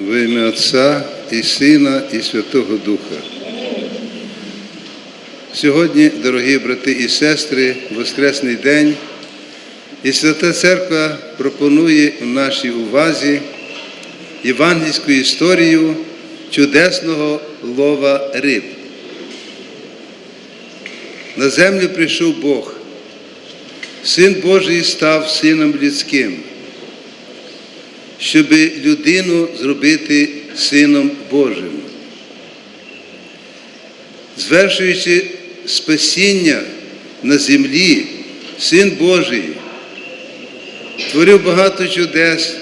В ім'я Отця і Сина, і Святого Духа. Сьогодні, дорогі брати і сестри, Воскресний день, і Свята Церква пропонує у нашій увазі євангельську історію чудесного лова риб. На землю прийшов Бог. Син Божий став сином людським, щоб людину зробити сином Божим. Звершуючи спасіння на землі, Син Божий творив багато чудес,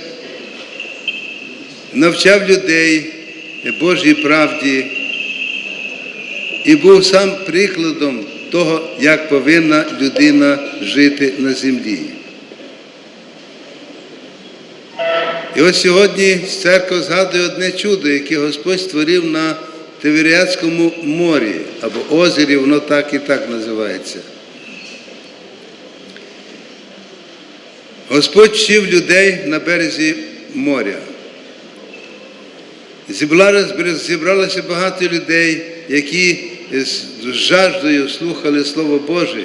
навчав людей Божій правді і був сам прикладом того, як повинна людина жити на землі. І ось сьогодні церква згадує одне чудо, яке Господь створив на Тиверіадському морі або озері, воно так і так називається. Господь вчив людей на березі моря. Зібралося багато людей, які з жаждою слухали Слово Боже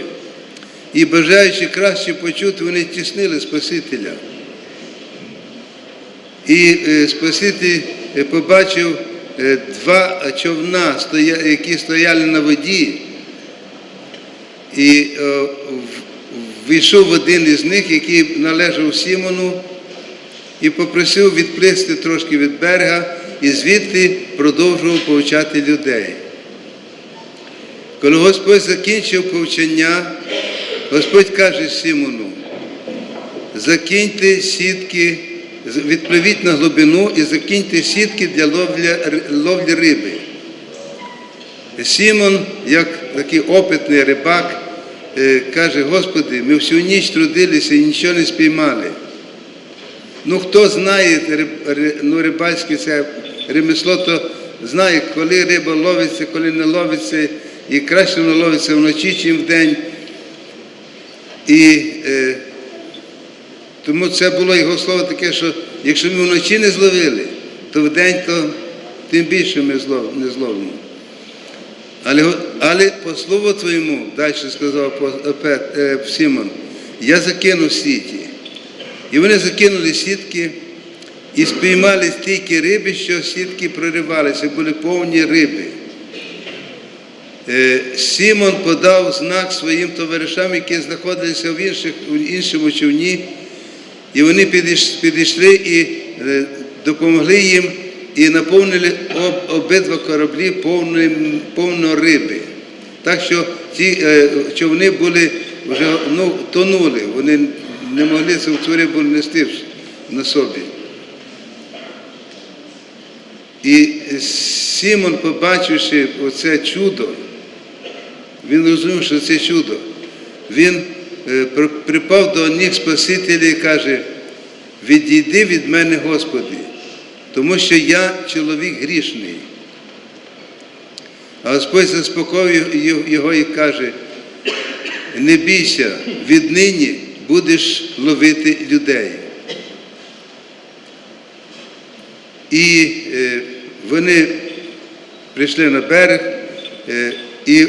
і, бажаючи краще почути, вони тіснили Спасителя. І Спаситель побачив два човна, які стояли на воді, і війшов один із них, який належав Сімону, і попросив відплисти трошки від берега і звідти продовжував повчати людей. Коли Господь закінчив повчання, Господь каже Симону, закиньте сітки, відпливіть на глибину і закиньте сітки для ловлі, ловлі риби. Сімон, як такий опитний рибак, каже, Господи, ми всю ніч трудилися і нічого не спіймали. Ну, хто знає ну, рибальське це ремесло, то знає, коли риба ловиться, коли не ловиться, і краще не ловиться вночі, ніж вдень. І е, тому це було його слово таке, що якщо ми вночі не зловили, то вдень то тим більше ми злов, не зловимо. Але але по слову твоєму, далі сказав е, Симон, я закинув сіті. І вони закинули сітки і спіймали стільки риби, що сітки проривалися, були повні риби. Сімон подав знак своїм товаришам, які знаходилися в, інших, в іншому човні, і вони підійшли і допомогли їм і наповнили об, обидва кораблі повно, риби. Так що ті човни були вже ну, тонули, вони не могли цю рибу нести на собі. І Сімон, побачивши оце чудо, він розумів, що це чудо. Він припав до ніг Спасителя і каже, відійди від мене, Господи, тому що я чоловік грішний. А Господь заспокоїв його і каже, не бійся, віднині будеш ловити людей. І е, вони прийшли на берег, е, і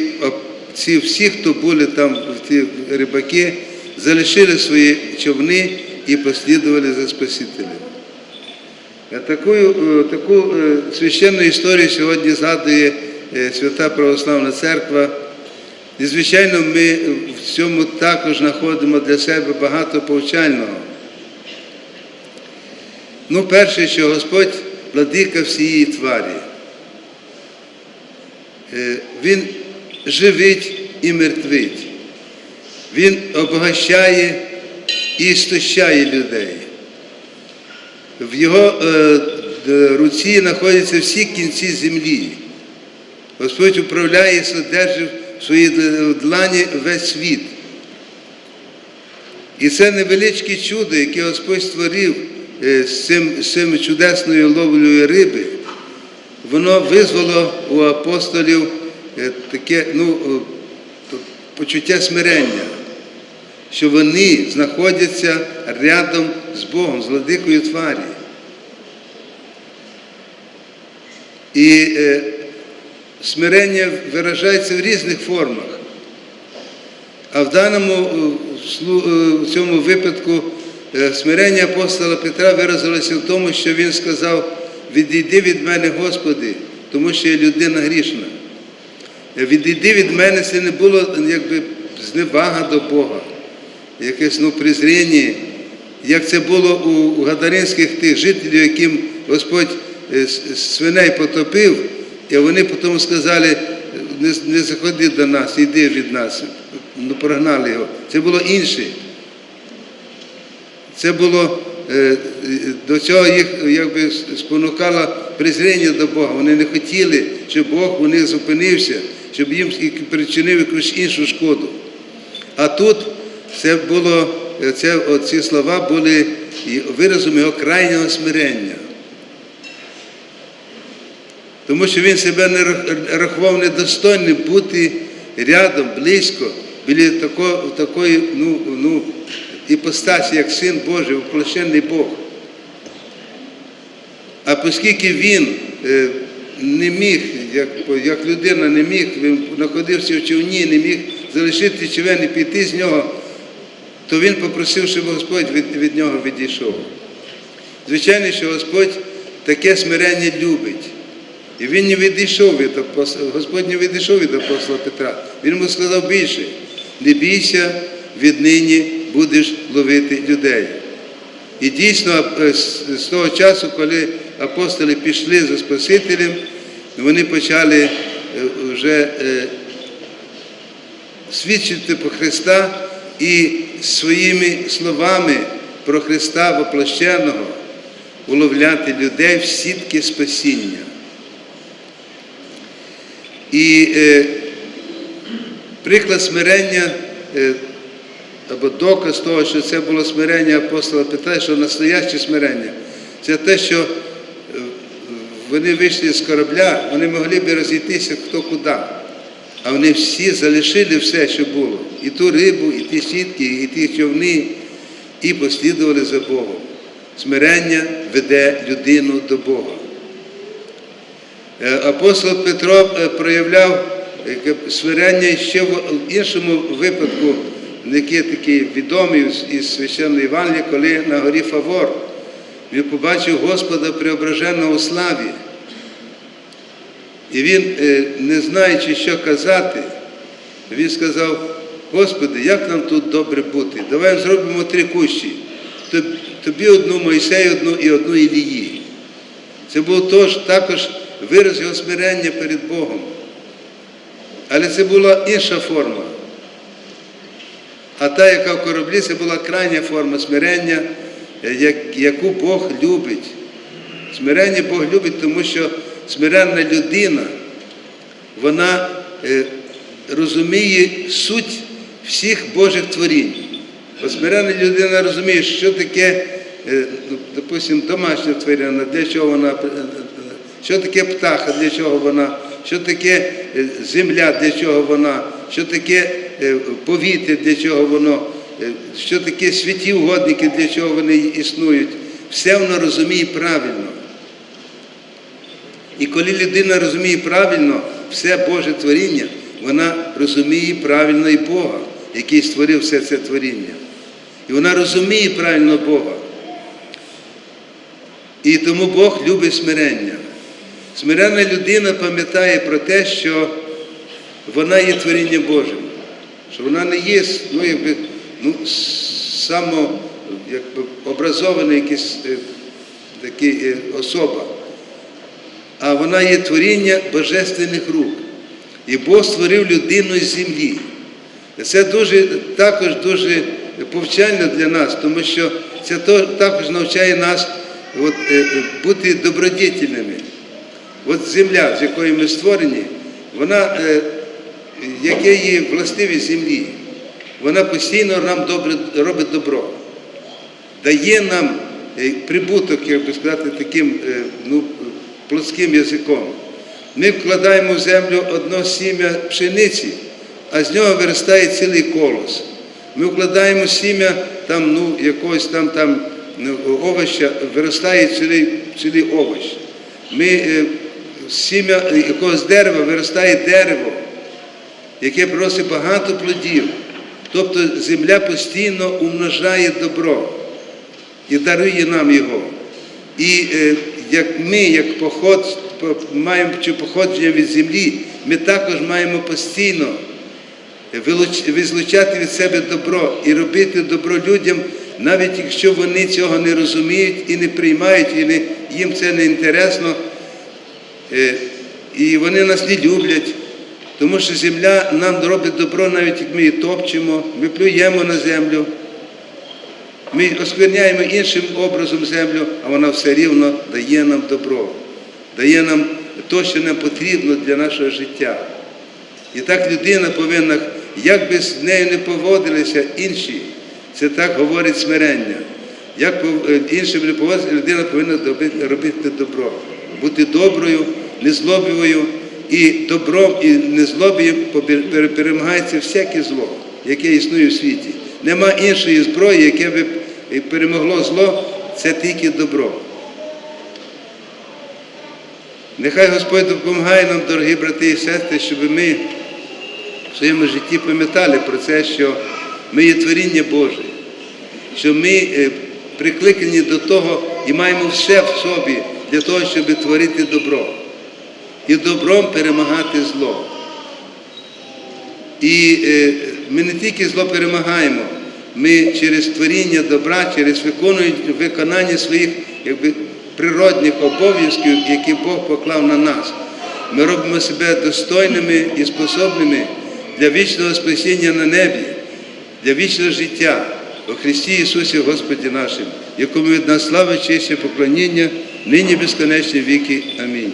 ці всі, хто були там, ті рибаки, залишили свої човни і послідували за Спасителем. Таку, таку священну історію сьогодні згадує Свята Православна Церква. І, звичайно, ми в цьому також знаходимо для себе багато повчального. Ну, перше, що Господь владика всієї тварі. Він живить і мертвить. Він обогащає і стощає людей. В його руці знаходяться всі кінці землі. Господь управляє і содержить в своїй длані весь світ. І це невеличке чудо, яке Господь створив з цим, з цим чудесною ловлею риби, воно визвало у апостолів таке ну, почуття смирення, що вони знаходяться рядом з Богом, з владикою тварі. І е, смирення виражається в різних формах. А в даному е, е, в цьому випадку е, смирення апостола Петра виразилося в тому, що він сказав: відійди від мене, Господи, тому що я людина грішна. Е, Відійди від мене, це не було якби зневага до Бога, якесь ну, презріння, як це було у, гадаринських тих жителів, яким Господь е, свиней потопив, і вони потім сказали, не, не заходи до нас, йди від нас. Ну, прогнали його. Це було інше. Це було е, до цього їх якби спонукало презріння до Бога. Вони не хотіли, щоб Бог у них зупинився, щоб їм причинив якусь іншу шкоду. А тут це було, це, ці слова були виразом його крайнього смирення. Тому що він себе не рахував недостойним бути рядом, близько, біля такої, такої ну, ну, іпостасі, як Син Божий, воплощений Бог. А оскільки він е, не міг, як, як людина не міг, він знаходився в човні, не міг залишити човен і піти з нього, то він попросив, щоб Господь від, від нього відійшов. Звичайно, що Господь таке смирення любить. І він не відійшов від апостола, Господь не відійшов від апостола Петра. Він йому сказав більше, не бійся, віднині будеш ловити людей. І дійсно, е, з того часу, коли апостоли пішли за Спасителем, вони почали е, вже е, свідчити про Христа і своїми словами про Христа воплощеного уловляти людей в сітки спасіння. І е, приклад смирення або доказ того, що це було смирення апостола Петра, що настояще смирення, це те, що вони вийшли з корабля, вони могли б розійтися хто куди. А вони всі залишили все, що було. І ту рибу, і ті сітки, і ті човни, і послідували за Богом. Смирення веде людину до Бога. Е, Апостол Петро е, проявляв смирення ще в іншому випадку, який такий відомий із священної Євангелії, коли на горі Фавор він побачив Господа преображеного у славі. І він, е, не знаючи, що казати, він сказав, Господи, як нам тут добре бути? Давай зробимо три кущі. Тобі одну Мойсею, одну і одну Ілії. Це був тож, також вираз його смирення перед Богом. Але це була інша форма. А та, яка в кораблі, це була крайня форма смирення, е, яку Бог любить. Смирення Бог любить, тому що смиренна людина, вона е, розуміє суть всіх Божих творінь. От смиренна людина розуміє, що таке, е, ну, допустимо, домашня тварина, для чого вона, е, що таке птаха, для чого вона, що таке земля, для чого вона, що таке повітря, для чого воно, що таке святі угодники, для чого вони існують. Все воно розуміє правильно. І коли людина розуміє правильно все Боже творіння, вона розуміє правильно і Бога, який створив все це творіння. І вона розуміє правильно Бога. І тому Бог любить смирення. Смиренна людина пам'ятає про те, що вона є творінням Божим, що вона не є ну, якби, ну, само якби, образована якась е, такі, е, особа а вона є творіння божественних рук. І Бог створив людину з землі. Це дуже, також дуже повчально для нас, тому що це також навчає нас от, е, е, бути добродітельними. От земля, з якої ми створені, вона, е, яке є властивість землі, вона постійно нам добре, робить добро дає нам прибуток, як би сказати, таким ну, плоским язиком. Ми вкладаємо в землю одно сім'я пшениці, а з нього виростає цілий колос. Ми вкладаємо сім'я там, ну, якогось там, там ну, овоща, виростає цілий, цілий овощ. Ми е, сім'я якогось дерева виростає дерево, яке приносить багато плодів. Тобто земля постійно умножає добро і дарує нам його. І е, як ми, як поход, маємо чи походження від землі, ми також маємо постійно визлучати від себе добро і робити добро людям, навіть якщо вони цього не розуміють і не приймають, і не, їм це не інтересно, Е, і вони нас не люблять. Тому що земля нам робить добро, навіть як ми її топчемо, ми плюємо на землю. Ми оскверняємо іншим образом землю, а вона все рівно дає нам добро, дає нам те, що нам потрібно для нашого життя. І так людина повинна, як би з нею не поводилися інші, це так говорить смирення. Як е, іншим не поводиться, людина повинна робити, добро, бути доброю, незлобивою, і добром, і незлобієм перемагається всяке зло, яке існує в світі. Нема іншої зброї, яке би е, перемогло зло, це тільки добро. Нехай Господь допомагає нам, дорогі брати і сестри, щоб ми в своєму житті пам'ятали про це, що ми є творіння Боже, що ми е, прикликані до того і маємо все в собі для того, щоб творити добро і добром перемагати зло. І е, ми не тільки зло перемагаємо, ми через творіння добра, через виконання своїх якби, природних обов'язків, які Бог поклав на нас. Ми робимо себе достойними і способними для вічного спасіння на небі, для вічного життя у Христі Ісусі Господі нашим, якому від нас слава, честь і поклоніння, нині безконечні віки. Амінь.